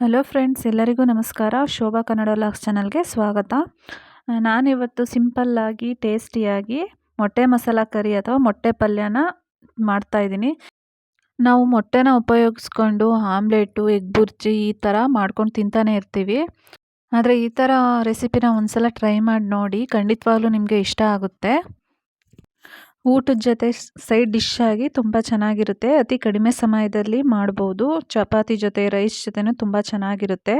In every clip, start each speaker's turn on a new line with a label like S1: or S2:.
S1: Hello friends ಎಲ್ಲರಿಗೂ ನಮಸ್ಕಾರ. Shobha Kannada LOX ಚಾನಲ್ಗೆ ಸ್ವಾಗತ. ನಾನಿವತ್ತು ಸಿಂಪಲ್ಲಾಗಿ ಟೇಸ್ಟಿಯಾಗಿ ಮೊಟ್ಟೆ ಮಸಾಲ ಕರಿ ಅಥವಾ ಮೊಟ್ಟೆ ಪಲ್ಯನ ಮಾಡ್ತಾಯಿದ್ದೀನಿ ನಾವು ಮೊಟ್ಟೆನ ಉಪಯೋಗಿಸ್ಕೊಂಡು ಆಮ್ಲೆಟು, ಎಗ್ ಬುರ್ಜಿ ಈ ಥರ ಮಾಡ್ಕೊಂಡು ತಿಂತಾನೆ ಇರ್ತೀವಿ. ಆದರೆ ಈ ಥರ ರೆಸಿಪಿನ ಒಂದ್ಸಲ ಟ್ರೈ ಮಾಡಿ ನೋಡಿ, ಖಂಡಿತವಾಗ್ಲೂ ನಿಮಗೆ ಇಷ್ಟ ಆಗುತ್ತೆ. ಊಟದ ಜೊತೆ ಸೈಡ್ ಡಿಶ್ ಆಗಿ ತುಂಬ ಚೆನ್ನಾಗಿರುತ್ತೆ. ಅತಿ ಕಡಿಮೆ ಸಮಯದಲ್ಲಿ ಮಾಡ್ಬೋದು. ಚಪಾತಿ ಜೊತೆ ರೈಸ್ ಜೊತೆನೂ ತುಂಬ ಚೆನ್ನಾಗಿರುತ್ತೆ.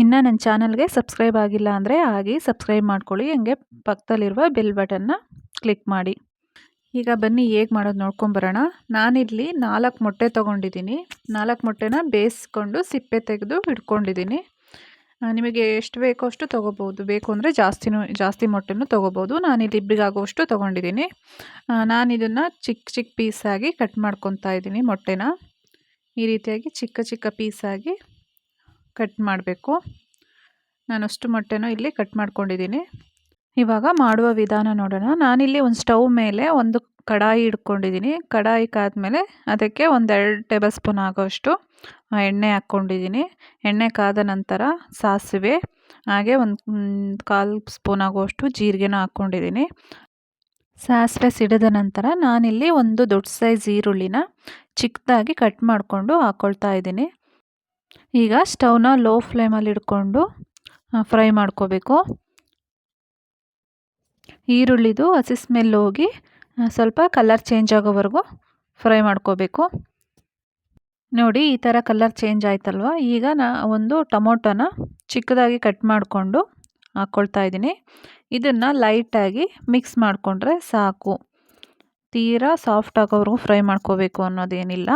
S1: ಇನ್ನು ನನ್ನ ಚಾನಲ್ಗೆ ಸಬ್ಸ್ಕ್ರೈಬ್ ಆಗಿಲ್ಲ ಅಂದರೆ ಆಗಿ ಸಬ್ಸ್ಕ್ರೈಬ್ ಮಾಡ್ಕೊಳ್ಳಿ. ಹಂಗೆ ಪಕ್ಕದಲ್ಲಿರುವ ಬೆಲ್ ಬಟನ್ನ ಕ್ಲಿಕ್ ಮಾಡಿ. ಈಗ ಬನ್ನಿ ಹೇಗೆ ಮಾಡೋದು ನೋಡ್ಕೊಂಬರೋಣ ನಾನಿಲ್ಲಿ ನಾಲ್ಕು ಮೊಟ್ಟೆ ತೊಗೊಂಡಿದ್ದೀನಿ. ನಾಲ್ಕು ಮೊಟ್ಟೆನ ಬೇಯಿಸ್ಕೊಂಡು ಸಿಪ್ಪೆ ತೆಗೆದು ಇಟ್ಕೊಂಡಿದ್ದೀನಿ. ನಿಮಗೆ ಎಷ್ಟು ಬೇಕೋ ಅಷ್ಟು ತೊಗೋಬೋದು. ಬೇಕು ಅಂದರೆ ಜಾಸ್ತಿನೂ, ಜಾಸ್ತಿ ಮೊಟ್ಟೆನೂ ತೊಗೋಬೋದು. ನಾನಿಲ್ಲಿ ಇಬ್ಬರಿಗಾಗುವಷ್ಟು ತೊಗೊಂಡಿದ್ದೀನಿ. ನಾನು ಇದನ್ನು ಚಿಕ್ಕ ಚಿಕ್ಕ ಪೀಸಾಗಿ ಕಟ್ ಮಾಡ್ಕೊತಾ ಇದ್ದೀನಿ ಮೊಟ್ಟೆನ. ಈ ರೀತಿಯಾಗಿ ಚಿಕ್ಕ ಚಿಕ್ಕ ಪೀಸಾಗಿ ಕಟ್ ಮಾಡಬೇಕು. ನಾನು ಅಷ್ಟು ಮೊಟ್ಟೆನೂ ಇಲ್ಲಿ ಕಟ್ ಮಾಡ್ಕೊಂಡಿದ್ದೀನಿ. ಇವಾಗ ಮಾಡುವ ವಿಧಾನ ನೋಡೋಣ. ನಾನಿಲ್ಲಿ ಒಂದು ಸ್ಟವ್ ಮೇಲೆ ಒಂದು ಕಡಾಯಿ ಇಟ್ಕೊಂಡಿದ್ದೀನಿ ಕಡಾಯಿ ಕಾದಮೇಲೆ ಅದಕ್ಕೆ ಒಂದೆರಡು ಟೇಬಲ್ ಸ್ಪೂನ್ ಆಗೋಷ್ಟು ಎಣ್ಣೆ ಹಾಕ್ಕೊಂಡಿದ್ದೀನಿ. ಎಣ್ಣೆ ಕಾದ ನಂತರ ಸಾಸಿವೆ, ಹಾಗೆ ಒಂದು ಕಾಲು ಸ್ಪೂನ್ ಆಗೋಷ್ಟು ಜೀರಿಗೆನ ಹಾಕ್ಕೊಂಡಿದ್ದೀನಿ. ಸಾಸಿವೆ ಸಿಡಿದ ನಂತರ ನಾನಿಲ್ಲಿ ಒಂದು ದೊಡ್ಡ ಸೈಜ್ ಈರುಳ್ಳಿನ ಚಿಕ್ಕದಾಗಿ ಕಟ್ ಮಾಡಿಕೊಂಡು ಹಾಕ್ಕೊಳ್ತಾ ಇದ್ದೀನಿ. ಈಗ ಸ್ಟವ್ನ ಲೋ ಫ್ಲೇಮಲ್ಲಿ ಇಟ್ಕೊಂಡು ಫ್ರೈ ಮಾಡ್ಕೋಬೇಕು. ಈರುಳ್ಳಿದು ಹಸಿ ಸ್ಮೆಲ್ ಹೋಗಿ ಸ್ವಲ್ಪ ಕಲರ್ ಚೇಂಜ್ ಆಗೋವರೆಗೂ ಫ್ರೈ ಮಾಡ್ಕೋಬೇಕು. ನೋಡಿ, ಈ ಥರ ಕಲರ್ ಚೇಂಜ್ ಆಯ್ತಲ್ವ? ಈಗ ನಾ ಒಂದು ಟೊಮೊಟೊನ ಚಿಕ್ಕದಾಗಿ ಕಟ್ ಮಾಡಿಕೊಂಡು ಹಾಕ್ಕೊಳ್ತಾ ಇದ್ದೀನಿ. ಇದನ್ನು ಲೈಟಾಗಿ ಮಿಕ್ಸ್ ಮಾಡಿಕೊಂಡ್ರೆ ಸಾಕು. ತೀರಾ ಸಾಫ್ಟ್ ಆಗೋವರೆಗೂ ಫ್ರೈ ಮಾಡ್ಕೋಬೇಕು ಅನ್ನೋದೇನಿಲ್ಲ.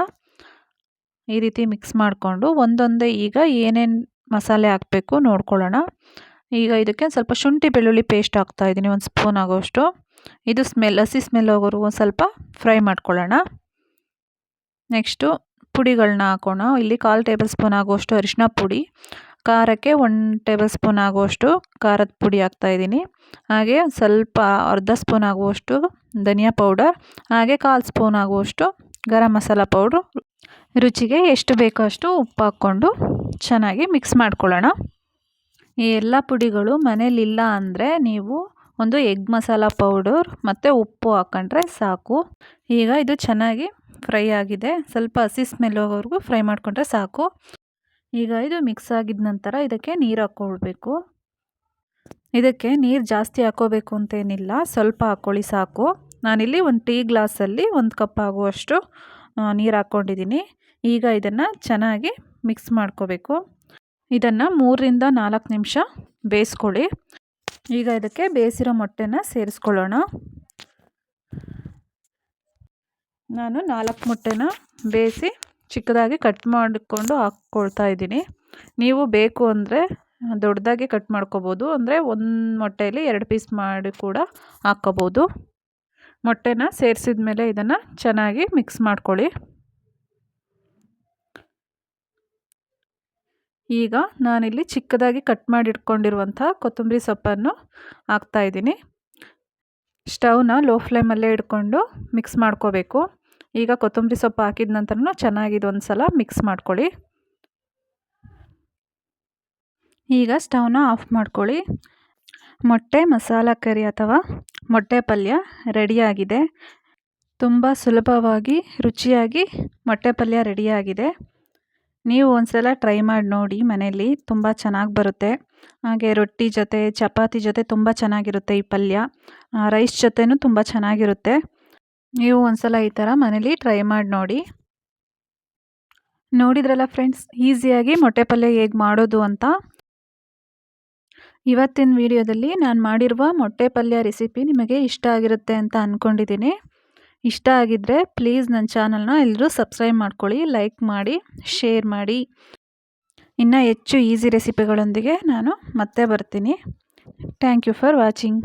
S1: ಈ ರೀತಿ ಮಿಕ್ಸ್ ಮಾಡಿಕೊಂಡು ಒಂದೊಂದೇ ಈಗ ಏನೇನು ಮಸಾಲೆ ಹಾಕಬೇಕು ನೋಡ್ಕೊಳ್ಳೋಣ. ಈಗ ಇದಕ್ಕೆ ಸ್ವಲ್ಪ ಶುಂಠಿ ಬೆಳ್ಳುಳ್ಳಿ ಪೇಸ್ಟ್ ಹಾಕ್ತಾಯಿದ್ದೀನಿ ಒಂದು ಸ್ಪೂನ್ ಆಗೋಷ್ಟು. ಇದು ಸ್ಮೆಲ್, ಹಸಿ ಸ್ಮೆಲ್ ಒಂದು ಸ್ವಲ್ಪ ಫ್ರೈ ಮಾಡ್ಕೊಳ್ಳೋಣ. ನೆಕ್ಸ್ಟು ಪುಡಿಗಳನ್ನ ಹಾಕೋಣ. ಇಲ್ಲಿ ಕಾಲು ಟೇಬಲ್ ಸ್ಪೂನ್ ಆಗುವಷ್ಟು ಅರಿಶಿನ ಪುಡಿ, ಖಾರಕ್ಕೆ ಒನ್ ಟೇಬಲ್ ಸ್ಪೂನ್ ಆಗುವಷ್ಟು ಖಾರದ ಪುಡಿ ಹಾಕ್ತಾಯಿದ್ದೀನಿ ಹಾಗೆ ಸ್ವಲ್ಪ ಅರ್ಧ ಸ್ಪೂನ್ ಆಗುವಷ್ಟು ಧನಿಯಾ ಪೌಡರ್, ಹಾಗೆ ಕಾಲು ಸ್ಪೂನ್ ಆಗುವಷ್ಟು ಗರಂ ಮಸಾಲ ಪೌಡ್ರು. ರುಚಿಗೆ ಎಷ್ಟು ಬೇಕೋ ಅಷ್ಟು ಉಪ್ಪು ಹಾಕ್ಕೊಂಡು ಚೆನ್ನಾಗಿ ಮಿಕ್ಸ್ ಮಾಡ್ಕೊಳ್ಳೋಣ. ಈ ಎಲ್ಲ ಪುಡಿಗಳು ಮನೇಲಿಲ್ಲ ಅಂದರೆ ನೀವು ಒಂದು ಎಗ್ ಮಸಾಲ ಪೌಡರ್ ಮತ್ತು ಉಪ್ಪು ಹಾಕ್ಕೊಂಡ್ರೆ ಸಾಕು. ಈಗ ಇದು ಚೆನ್ನಾಗಿ ಫ್ರೈ ಆಗಿದೆ. ಸ್ವಲ್ಪ ಹಸಿ ಸ್ಮೆಲ್ ಹೋಗೋವರೆಗೂ ಫ್ರೈ ಮಾಡಿಕೊಂಡ್ರೆ ಸಾಕು. ಈಗ ಇದು ಮಿಕ್ಸ್ ಆಗಿದ ನಂತರ ಇದಕ್ಕೆ ನೀರು ಹಾಕ್ಕೊಳ್ಬೇಕು ಇದಕ್ಕೆ ನೀರು ಜಾಸ್ತಿ ಹಾಕೋಬೇಕು ಅಂತೇನಿಲ್ಲ. ಸ್ವಲ್ಪ ಹಾಕ್ಕೊಳ್ಳಿ ಸಾಕು. ನಾನಿಲ್ಲಿ ಒಂದು ಟೀ ಗ್ಲಾಸಲ್ಲಿ ಒಂದು ಕಪ್ ಆಗುವಷ್ಟು ನೀರು ಹಾಕ್ಕೊಂಡಿದ್ದೀನಿ ಈಗ ಇದನ್ನು ಚೆನ್ನಾಗಿ ಮಿಕ್ಸ್ ಮಾಡ್ಕೋಬೇಕು. ಇದನ್ನು ಮೂರರಿಂದ ನಾಲ್ಕು ನಿಮಿಷ ಬೇಯಿಸ್ಕೊಳ್ಳಿ. ಈಗ ಇದಕ್ಕೆ ಬೇಯಿಸಿರೋ ಮೊಟ್ಟೆನ ಸೇರಿಸ್ಕೊಳ್ಳೋಣ. ನಾನು ನಾಲ್ಕು ಮೊಟ್ಟೆನ ಬೇಯಿಸಿ ಚಿಕ್ಕದಾಗಿ ಕಟ್ ಮಾಡಿಕೊಂಡು ಹಾಕ್ಕೊಳ್ತಾ ಇದ್ದೀನಿ. ನೀವು ಬೇಕು ಅಂದರೆ ದೊಡ್ಡದಾಗಿ ಕಟ್ ಮಾಡ್ಕೋಬೋದು ಅಂದರೆ ಒಂದು ಮೊಟ್ಟೆಯಲ್ಲಿ ಎರಡು ಪೀಸ್ ಮಾಡಿ ಕೂಡ ಹಾಕ್ಕೋಬೋದು. ಮೊಟ್ಟೆನ ಸೇರಿಸಿದ ಮೇಲೆ ಇದನ್ನು ಚೆನ್ನಾಗಿ ಮಿಕ್ಸ್ ಮಾಡ್ಕೊಳ್ಳಿ. ಈಗ ನಾನಿಲ್ಲಿ ಚಿಕ್ಕದಾಗಿ ಕಟ್ ಮಾಡಿ ಇಟ್ಕೊಂಡಿರುವಂಥ ಕೊತ್ತಂಬರಿ ಸೊಪ್ಪನ್ನು ಹಾಕ್ತಾಯಿದ್ದೀನಿ ಸ್ಟವ್ನ ಲೋ ಫ್ಲೇಮಲ್ಲೇ ಇಟ್ಕೊಂಡು ಮಿಕ್ಸ್ ಮಾಡ್ಕೋಬೇಕು. ಈಗ ಕೊತ್ತಂಬರಿ ಸೊಪ್ಪು ಹಾಕಿದ ನಂತರ ಚೆನ್ನಾಗಿ ಒಂದು ಸಲ ಮಿಕ್ಸ್ ಮಾಡ್ಕೊಳ್ಳಿ. ಈಗ ಸ್ಟವ್ನ ಆಫ್ ಮಾಡ್ಕೊಳ್ಳಿ. ಮೊಟ್ಟೆ ಮಸಾಲ ಕರಿ ಅಥವಾ ಮೊಟ್ಟೆ ಪಲ್ಯ ರೆಡಿಯಾಗಿದೆ ತುಂಬ ಸುಲಭವಾಗಿ, ರುಚಿಯಾಗಿ ಮೊಟ್ಟೆ ಪಲ್ಯ ರೆಡಿಯಾಗಿದೆ ನೀವು ಒಂದ್ಸಲ ಟ್ರೈ ಮಾಡಿ ನೋಡಿ ಮನೆಯಲ್ಲಿ ತುಂಬ ಚೆನ್ನಾಗಿ ಬರುತ್ತೆ. ಹಾಗೆ ರೊಟ್ಟಿ ಜೊತೆ, ಚಪಾತಿ ಜೊತೆ ತುಂಬ ಚೆನ್ನಾಗಿರುತ್ತೆ ಈ ಪಲ್ಯ. ರೈಸ್ ಜೊತೆನೂ ತುಂಬ ಚೆನ್ನಾಗಿರುತ್ತೆ. ನೀವು ಒಂದ್ಸಲ ಈ ಥರ ಮನೇಲಿ ಟ್ರೈ ಮಾಡಿ ನೋಡಿ. ನೋಡಿದ್ರಲ್ಲ ಫ್ರೆಂಡ್ಸ್ ಈಸಿಯಾಗಿ ಮೊಟ್ಟೆ ಪಲ್ಯ ಹೇಗೆ ಮಾಡೋದು ಅಂತ? ಇವತ್ತಿನ ವಿಡಿಯೋದಲ್ಲಿ ನಾನು ಮಾಡಿರುವ ಮೊಟ್ಟೆ ಪಲ್ಯ ರೆಸಿಪಿ ನಿಮಗೆ ಇಷ್ಟ ಆಗಿರುತ್ತೆ ಅಂತ ಅಂದ್ಕೊಂಡಿದ್ದೀನಿ ಇಷ್ಟ ಆಗಿದ್ದರೆ ಪ್ಲೀಸ್ ನನ್ನ ಚಾನಲ್ನ ಎಲ್ಲರೂ ಸಬ್ಸ್ಕ್ರೈಬ್ ಮಾಡ್ಕೊಳ್ಳಿ ಲೈಕ್ ಮಾಡಿ ಶೇರ್ ಮಾಡಿ. ಇನ್ನೂ ಹೆಚ್ಚು ಈಸಿ ರೆಸಿಪಿಗಳೊಂದಿಗೆ ನಾನು ಮತ್ತೆ ಬರ್ತೀನಿ. Thank you for watching